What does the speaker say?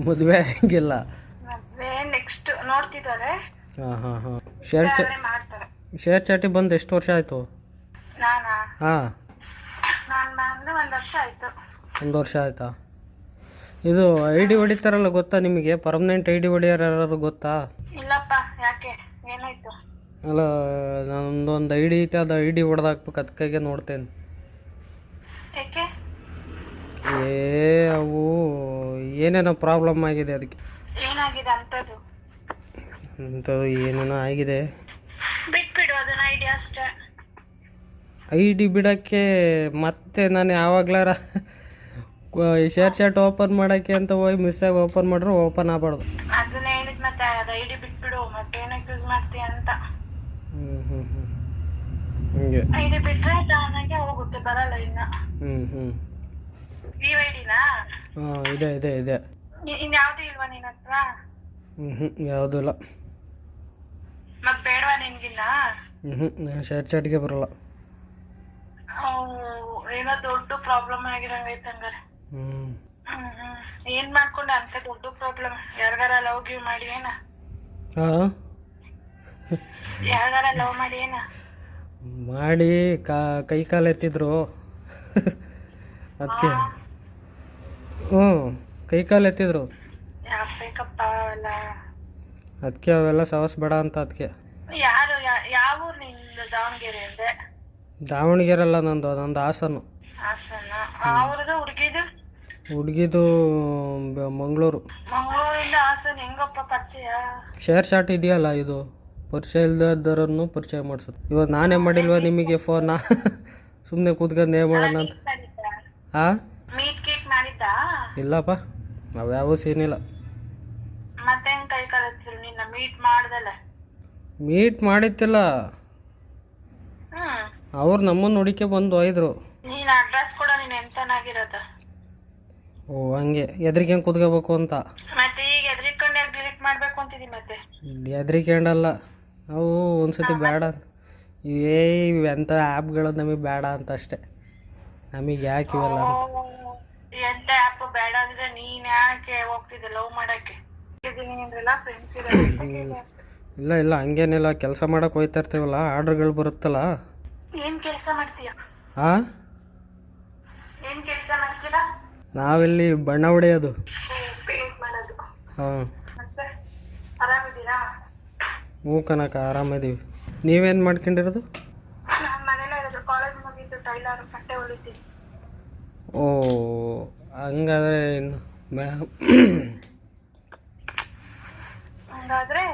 ಮದುವೆ ಆಗಿಲ್ಲ. ನೆಕ್ಸ್ಟ್ ನೋಡ್ತಿದ್ದಾರೆ. ಹಾಂ ಹಾಂ ಹಾಂ. ಶೇರ್ ಚ ಮಾಡ್ತಾರೆ. ಶೇರ್ ಚಾಟಿ ಬಂದು ಎಷ್ಟು ವರ್ಷ ಆಯಿತು? ನಾನಾ? ಹಾಂ. ನಾನ್ ಬಂದು ಒಂದ್ ವರ್ಷ ಆಯ್ತು. ಒಂದು ವರ್ಷ ಆಯಿತಾ? ಇದು ಐ ಡಿ ಹೊಡಿತಾರಲ್ಲ ಗೊತ್ತಾ ನಿಮಗೆ? ಪರ್ಮನೆಂಟ್ ಐ ಡಿ ಹೊಡಿಯೋರು ಯಾರು ಗೊತ್ತಾ? ಇಲ್ಲಪ್ಪ ಯಾಕೆ? ಏನಾಯ್ತು? ಅಲ್ಲ ನಂದೊಂದು ಐ ಡಿ ಐತೆ ಅದು ಐ ಡಿ ಹೊಡೆದಾಕ್ಬೇಕು ಅದಕ್ಕಾಗೆ ನೋಡ್ತೇನೆ. ಏ ಅವು ಏನೇನೋ ಪ್ರಾಬ್ಲಮ್ ಆಗಿದೆ ಅದಕ್ಕೆ. ಏನಾಗಿದೆ ಅಂತದ್ದು? ಅಂಥದ್ದು ಏನೇನೋ ಆಗಿದೆ. ಬಿಟ್ಬಿಡು ಅದನ್ನ ಐಡಿಯಾ ಅಷ್ಟೇ. ಐ ಡಿ ಬಿಡೋಕ್ಕೆ ಮತ್ತೆ ನಾನು ಯಾವಾಗ್ಲಾರ ಶೇರ್ ಚಾಟ್ ಓಪನ್ ಮಾಡೋಕ್ಕೆ ಅಂತ ಹೋಗಿ ಮಿಸ್ಸಾಗಿ ಓಪನ್ ಮಾಡಿದ್ರು ಓಪನ್ ಆಗಬಾರ್ದು. ಅದನ್ನ ಹೇಳಿದ್ ಮತ್ತೆ ಅದ ಐಡಿ ಬಿಟ್ಬಿಡು ಮತ್ತೆ ಏನಕ್ಕೆ ಯೂಸ್ ಮಾಡ್ತೀಯ ಅಂತ. ಹ್ಞೂ ಹ್ಞೂ ಹ್ಞೂ ಹಂಗೆ. ಐಡಿ ಬಿಟ್ರೆ ತಾನಾಗೆ ಹೋಗುತ್ತೆ ಬರಲ್ಲ ಇನ್ನ. ಹ್ಞೂ ಹ್ಞೂ ಈ ಐಡಿನಾ ಹಾಂ ಇದೆ ಇದೆ ಇದೆ. ಯಾವುದು ಇಲ್ವಾ ನಿನ್ ಹತ್ರ? ಹ್ಞೂ ಹ್ಞೂ ಯಾವುದೂ ಇಲ್ಲ. ಮತ್ ಬೇಡವಾ ನಿನ್ಗಿನ್ನ? ಹ್ಞೂ ಹ್ಞೂ ನಾನು ಶೇರ್ ಚಾಟ್ಗೆ ಬರಲ್ಲ. ಅವ್ ಏನೋ ದೊಡ್ಡ ಪ್ರಾಬ್ಲಮ್ ಆಗಿರಂಗೈತೆ ಹಂಗಾರೆ. ಹ್ಞೂ ಹ್ಮ್ ಹ್ಮ್ ಏನ್ ಮಾಡ್ಕೊಂಡೆ ಅಂತ ದೊಡ್ಡ ಪ್ರಾಬ್ಲಮ್ ಯಾರಿಗಾರ ಲವ್ ಗಿವ್ ಮಾಡಿ ಏನ? ಹಾಂ? ಯಾರ್ಗಾರ ಲವ್ ಮಾಡಿ ಏನ? ಮಾಡಿ ಕಾ ಕೈ ಕಾಲು ಎತ್ತಿದ್ರು ಅದಕ್ಕೆ ಹ್ಞೂ ಕೈ ಕಾಲು ಎತ್ತಿದ್ರು. ಅದಕ್ಕೆ ಅವೆಲ್ಲ ಸವಸ್ ಬೇಡ ಅಂತ ಅದಕ್ಕೆ ಯಾರು ಯಾವ ಊರ್ ನಿಂದು ದಾವಣಗೆರೆ ಅಲ್ಲ ನಂದು ನಂದು ಹಾಸನು. ಹಾಸನ? ಅವ್ರದ್ದು ಹುಡ್ಗಿದು? ಹುಡುಗಿದು ಮಂಗಳೂರು. ಮಂಗಳೂರಿಂದ ಹಾಸನ ಹೆಂಗಪ್ಪ ಪರಿಚಯ? ಶೇರ್ ಶಾಟ್ ಇದೆಯಲ್ಲ ಇದು? ಪರಿಚಯ ಇಲ್ಲದರನ್ನು ಪರಿಚಯ ಮಾಡಿಸೋದು. ಇವಾಗ ನಾನೇ ಮಾಡಿಲ್ವಾ ನಿಮಗೆ ಫೋನ್ ಸುಮ್ಮನೆ ಕೂತ್ಕೊಂಡು ಏನು ಮಾಡೋಣ ಅಂತ. ಹಾಂ ಯಾವ ಇಲ್ಲಪ್ಪ ಅವ್ಯಾವ ಸೀನಿಲ್ಲ ಮತ್ತೆ ಹೆಂಗ್ ಕೈ ಕಲಿತ್ರು ನಿನ್ನ ಮೀಟ್ ಮಾಡ್ದಲ್ಲ? ಮೀಟ್ ಮಾಡಿತ್ತಿಲ್ಲ ಹ್ಮ್. ಅವ್ರು ನಮ್ಮನ್ನು ಹುಡುಕಿ ಬಂದು ಒಯ್ದರು. ನೀನ್ ಅಡ್ರೆಸ್ ಕೂಡ ನೀನ್ ಎಂತನಾಗಿರೋದ? ಓ ಹಂಗೆ. ಎದ್ರಿಗೆ ಹೆಂಗೆ ಕುತ್ಕೋಬೇಕು ಅಂತ. ಮತ್ತೆ ಈಗ ಎದ್ರಿಕೊಂಡು ಡಿಲೀಟ್ ಮಾಡ್ಬೇಕು ಅಂತಿದಿ ಮತ್ತೆ? ಹೆದ್ರಿಕೊಂಡಲ್ಲ ಅವು ಒಂದ್ಸತಿ ಬೇಡ ಏ ಎಂಥ ಆ್ಯಪ್ಗಳು ನಮಗೆ ಬೇಡ ಅಂತ ಅಷ್ಟೆ. ನಮಗೆ ಯಾಕೆ ಇವೆಲ್ಲ ಅಂತ. ಎಂತ ಆ್ಯಪ್ ಬೇಡ ಅಂದ್ರೆ ನೀನ್ ಯಾಕೆ ಹೋಗ್ತಿದ್ದೆ ಲವ್ ಮಾಡಕ್ಕೆ? ಫ್ರೆಂಡ್ಸ್ ಇಲ್ಲ ಇಲ್ಲ ಹಂಗೇನಿಲ್ಲ. ಕೆಲಸ ಮಾಡಕ್ ಹೋಯ್ತಾ ಇರ್ತೀವಲ್ಲ ಆರ್ಡರ್ಗಳು ಬರುತ್ತಲ್ಲ? ಏನ್ ಕೆಲಸ ಮಾಡ್ತೀಯ? ಹಾಂ ಏನ್ ಕೆಲಸ ಮಾಡ್ತೀರಾ? ನಾವೆಲ್ಲಿ ಬಣ್ಣ ಹೊಡೆಯೋದು. ಪೇಂಟ್ ಮಾಡೋದು. ಹಾಂ. ಮತ್ತೆ ಆರಾಮಿದ್ದೀರಾ? ಹ್ಞೂ ಕನಕ ಆರಾಮಿದೀವಿ ನೀವೇನು ಮಾಡ್ಕೊಂಡಿರೋದು? ನಾನು ಮನೇಲೆ ಇರೋದು ಕಾಲೇಜ್ ಮುಗೀತು ಟೈಲರ್ ಬಟ್ಟೆ ಹೊಲಿತೀನಿ. ಓ ಹಂಗಾದ್ರೆ ಇನ್ನು ಮ್ಯಾ ಹಂಗಾದ್ರೆ